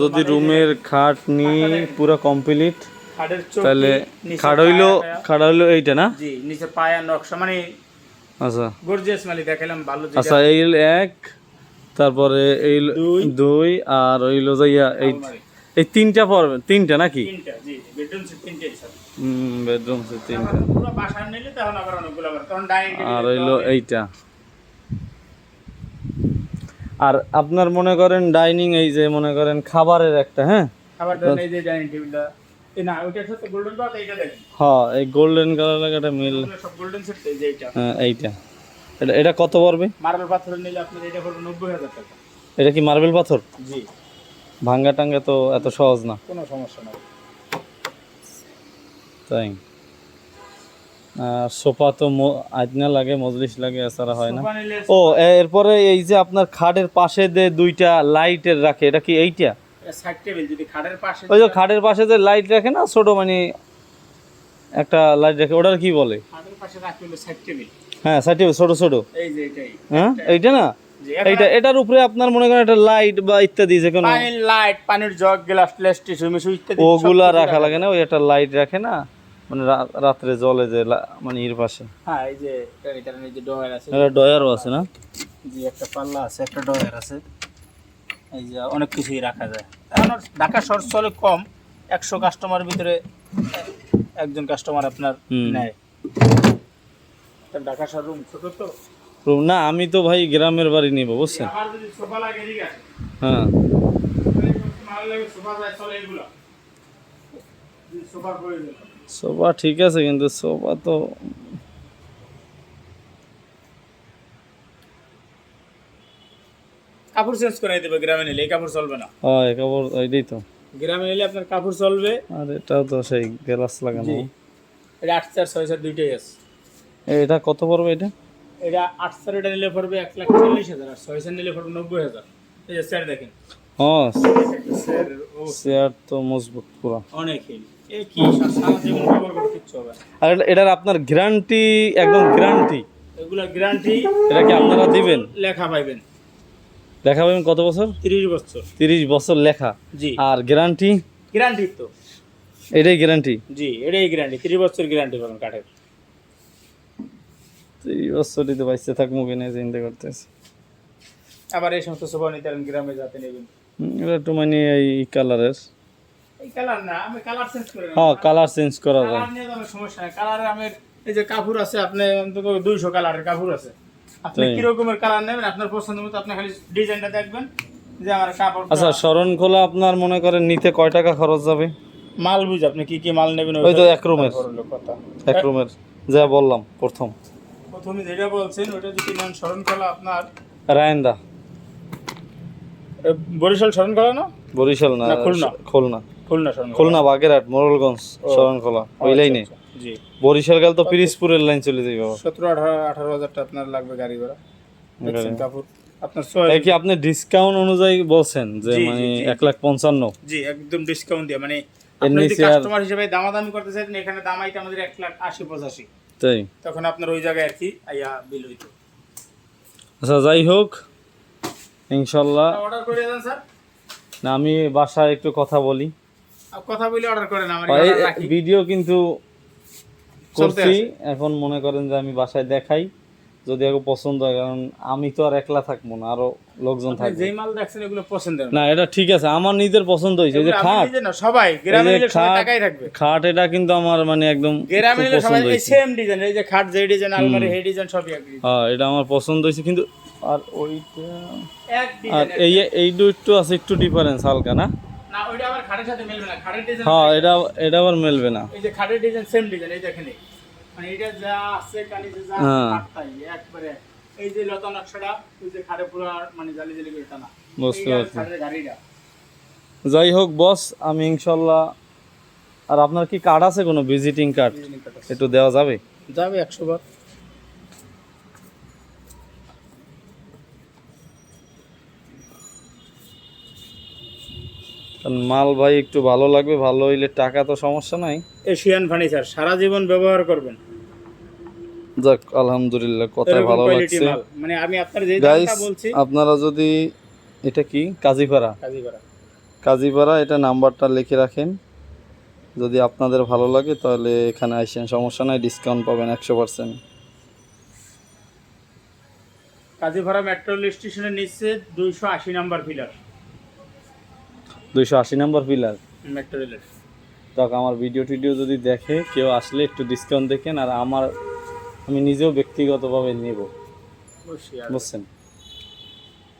যদি রুমের খাট নিয়ে পুরো কমপ্লিট তাহলে খাট হইল। খাট হইল এইটা না? জি নিচে পায়া নকশা মানে আচ্ছা। গর্জিয়াস মালি দেখালাম ভালো আচ্ছা এই এক তারপরে এই দুই। আর ওইলো যাইয়া এই। এই তিনটা পড়বে তিনটা নাকি? তিনটা জি বেডরুম সেট তিনটাই স্যার বেডরুম তিনটা। পুরো বাসা নিলে তখন আবার অনেকগুলো আবার তখন ডাইনিং আর হইল এইটা। আর আপনার মনে করেন ডাইনিং এই যে মনে করেন খাবারের একটা হ্যাঁ? খাবার এই যে ডাইনিং টেবিলটা দেখেন। হ্যাঁ এই গোল্ডেন কালার একটা মিল। সব গোল্ডেন সেট এই যে এইটা। হ্যাঁ এইটা। এটা এটা কত পড়বে? মার্বেল পাথর নিলে আপনার এটা পড়বে নব্বই হাজার টাকা। এটা কি মার্বেল পাথর? জি। ভাঙ্গা টাঙ্গা তো এত সহজ না। কোনো সমস্যা নাই। তাই সোফা তো আজনা লাগে মজলিস লাগে এছাড়া হয় না। ও এরপরে এই যে আপনার খাটের পাশে যে দুইটা লাইটের রাখে এটা কি এইটা? সাইড ওই যে খাটের পাশে যে লাইট রাখে না ছোট মানে একটা লাইট রাখে ওটার কি বলে? সাইড টেবিল হ্যাঁ সাইটে ছোট ছোট। হ্যাঁ এইটা না? এইটা এটার উপরে আপনার মনে করেন একটা লাইট বা ইত্যাদি যে কোনো লাইট পানির জগ গ্লাস গ্লাস টিস্যু মিশু ইত্যাদি ওগুলা রাখা লাগে না ওই একটা লাইট রাখে না? মানে রা- রাত্রে জলে যে লা- মানে এর পাশে। হ্যাঁ এই যে এটার এটার যে ডয়ার আছে। একটা ডয়ারও আছে না? জি একটা পাল্লা আছে একটা ডয়ার আছে। এই যে অনেক কিছুই রাখা যায়। এখন ঢাকা শহর চলে কম একশো কাস্টমার ভিতরে একজন কাস্টমার আপনার নেয়। ঢাকা শহর রুম ছোট তো? রুম না আমি তো ভাই গ্রামের বাড়ি নিব বুঝছেন? আমার যদি সোফা লাগে ঠিক আছে। হ্যাঁ। সোফা যায় চলে এগুলো। সোফা প্রয়োজন সোফা ঠিক আছে কিন্তু সোফা তো কাপড় চেঞ্জ করে দেবে গ্রামে নিলে এই কাপড় চলবে না। হয় কাপড় এইটাই তো। গ্রামে নিলে আপনার কাপড় চলবে। আর এটাও তো সেই গ্লাস লাগানো। জি। এটা আট চার ছয় চার দুইটাই আছে। এটা কত পড়বে এটা? এটা আট চার এটা নিলে পড়বে এক লাখ চল্লিশ হাজার আর ছয় চার নিলে পড়বে নব্বই হাজার। এই যে স্যার দেখেন। হ্যাঁ স্যার তো মজবুত পুরো। অনেক আর এটার আপনার গ্যারান্টি একদম গ্যারান্টি এগুলা গ্যারান্টি এটা কি আপনারা দিবেন? লেখা পাইবেন। লেখা পাবেন কত বছর? তিরিশ বছর। তিরিশ বছর লেখা। জি। আর গ্যারান্টি গ্যারান্টি তো। এটাই গ্যারান্টি জি এটাই গ্যারান্টি তিরিশ বছর গ্যারান্টি পাবেন কাঠের। তিরিশ বছরই তো বাইসে থাকব কিনে চিন্তা করতেছি। আবার এই সমস্ত সোফা নিতে পারেন গ্রামে যাতে নেবেন। এটা একটু মানে এই কালারের হ্যাঁ কালার চেঞ্জ করা যায়। সমস্যা কালারে এই যে কাপড় আছে আপনি অন্তত দুইশো কালারের কাপড় আছে। আপনি তাই? কি রকমের কালার নেবেন? আপনার পছন্দ মতো আপনি খালি ডিজাইনটা দেখবেন যে আমার কাপড় আচ্ছা শরণ খোলা আপনার মনে করেন নিতে কয় টাকা খরচ যাবে? মাল বুঝ আপনি কি কি মাল নেবেন ওই তো এক রুমের। কথা। এক রুমের যা বললাম প্রথম। প্রথমে যেটা বলছেন ওটা যদি নেন শরণখোলা আপনার রায়ন্দা। বরিশাল শরণখোলা না? বরিশাল না, খুলনা। খুলনা। খুলনা শরণখোলা খুলনা বাগেরহাট মোরলগঞ্জ শরণ খোলা ওই লাইনে আচ্ছা, আচ্ছা, জি। বরিশাল গেল তো পিরিজপুরের লাইন চলে যাবে বাবা। সতেরো আঠারো আঠারো হাজারটা আপনার লাগবে গাড়ি ভাড়া। কাপড়? আপনার ছয় কি আপনি ডিসকাউন্ট অনুযায়ী বলছেন যে মানে এক লাখ পঞ্চান্ন? জি একদম ডিসকাউন্ট দিয়ে। মানে আপনি কাস্টমার হিসেবে দামাদামি করতে চাইতেন এখানে দাম আইতে আমাদের এক লাখ আশি পঁচাশি। তাই? তখন আপনার ওই জায়গায় আর কি আইয়া বিল হইতো। আচ্ছা যাই হোক ইনশাল্লাহ। অর্ডার করে দেন স্যার। না আমি বাসায় একটু কথা বলি। কথা বলে অর্ডার করেন আমার ভিডিও কিন্তু করছি। এখন মনে করেন যে আমি বাসায় দেখাই। যদি এখন পছন্দ হয় কারণ আমি তো আর একলা থাকব না আরও লোকজন থাকবে। যেই মাল দেখছেন এগুলো পছন্দের না। এটা ঠিক আছে আমার নিজের পছন্দ হয়েছে। যে খাট। সবাই। গ্রামে এই নিলে সবাই টাকাই থাকবে। খাট এটা কিন্তু আমার মানে একদম গ্রামে খুব নিলে সবাই এই সেম ডিজাইন এই যে খাট যে ডিজাইন আলমারি ডিজাইন সবই এক ডিজাইন হ্যাঁ এটা আমার পছন্দ হয়েছে কিন্তু আর ওইটা এক আর এই এই একটু আছে একটু ডিফারেন্স হালকা না? না ওইটা আবার খাটের সাথে মিলবে না। খাটের ডিজাইন হ্যাঁ এটা এটা আবার মেলবে না। এই যে খাটের ডিজাইন সেম ডিজাইন এই দেখেন মানে এটা যা আছে যা হ্যাঁ। একবারে এই যে লতা নকশাটা ওই যে খাটে পুরো মানে জালি জালি করে টানা। বুঝতে পারছি। গাড়িটা। যাই হোক বস আমি ইনশাল্লাহ আর আপনার কি কার্ড আছে কোনো? ভিজিটিং কার্ড একটু দেওয়া যাবে? যাবে একশো বার। কারণ মাল ভাই একটু ভালো লাগবে ভালো হইলে টাকা তো সমস্যা নাই। এশিয়ান ফার্নিচার সারা জীবন ব্যবহার করবেন। যাক আলহামদুলিল্লাহ কথা ভালো লাগছে। মানে আমি আপনার যে দামটা বলছি আপনারা যদি এটা কি? কাজীপাড়া। কাজী করা কাজীপাড়া এটা নাম্বারটা লিখে রাখেন। যদি আপনাদের ভালো লাগে তাহলে এখানে আসেন। সমস্যা নাই ডিসকাউন্ট পাবেন একশো পার্সেন্ট কাজীপাড়া মেট্রো রেল স্টেশনের নিচে দুইশো আশি নাম্বার পিলার দুইশো আশি নম্বর পিলার দেখ আমার ভিডিও টিডিও যদি দেখে কেউ আসলে একটু ডিসকাউন্ট দেখেন আর আমার আমি নিজেও ব্যক্তিগতভাবে নেব। বুঝছেন?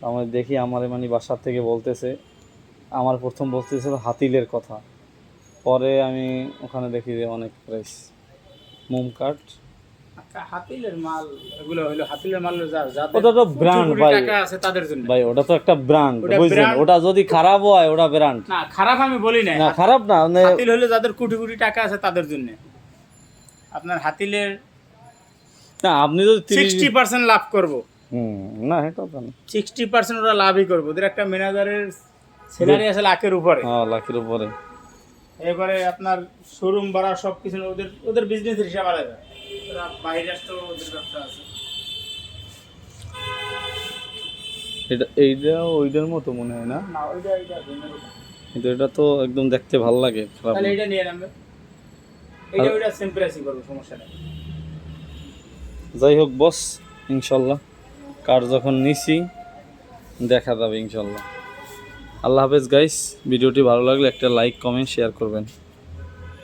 আমার দেখি আমার মানে বাসার থেকে বলতেছে আমার প্রথম বলতেছিল হাতিলের কথা। পরে আমি ওখানে দেখি যে অনেক প্রাইস মোম আচ্ছা, হাতিলের মাল এগুলো হলো হাতিলের মাল যা- যাদের ওটা তো ব্র্যান্ড ভাই। টাকা আছে তাদের জন্য। ভাই ওটা তো একটা ব্র্যান্ড ওটা ওটা যদি খারাপ হয় ওটা ব্র্যান্ড না খারাপ আমি বলি না না খারাপ না মানে হাতিল হলে যাদের কোটি কোটি টাকা আছে তাদের জন্য। আপনার হাতিলের না আপনি যদি তিরিশ সিক্সটি পার্সেন্ট লাভ করব। হুম না এটা তো না। সিক্সটি পার্সেন্ট ওরা লাভই করব। ওদের একটা ম্যানেজারের স্যালারি আছে লাখের উপরে। হ্যাঁ লাখের উপরে। এবারে আপনার শোরুম ভাড়া সব কিছু ওদের ওদের বিজনেসের হিসাব আলাদা। বাইরে আসতেও ওদের ব্যবসা আছে। এটা এইটা ওইটার মতো মনে হয় না? না ওইটা ওইটা কিন্তু এটা তো একদম দেখতে ভালো লাগে খারাপ তাহলে এটা নিয়ে নামবে এটা ওইটা সেম প্রাইসই করব সমস্যা নেই। যাই হোক বস ইনশাল্লাহ। কার যখন নিছি দেখা যাবে ইনশাল্লাহ। আল্লাহ হাফেজ গাইস ভিডিওটি ভালো লাগলে একটা লাইক কমেন্ট শেয়ার করবেন।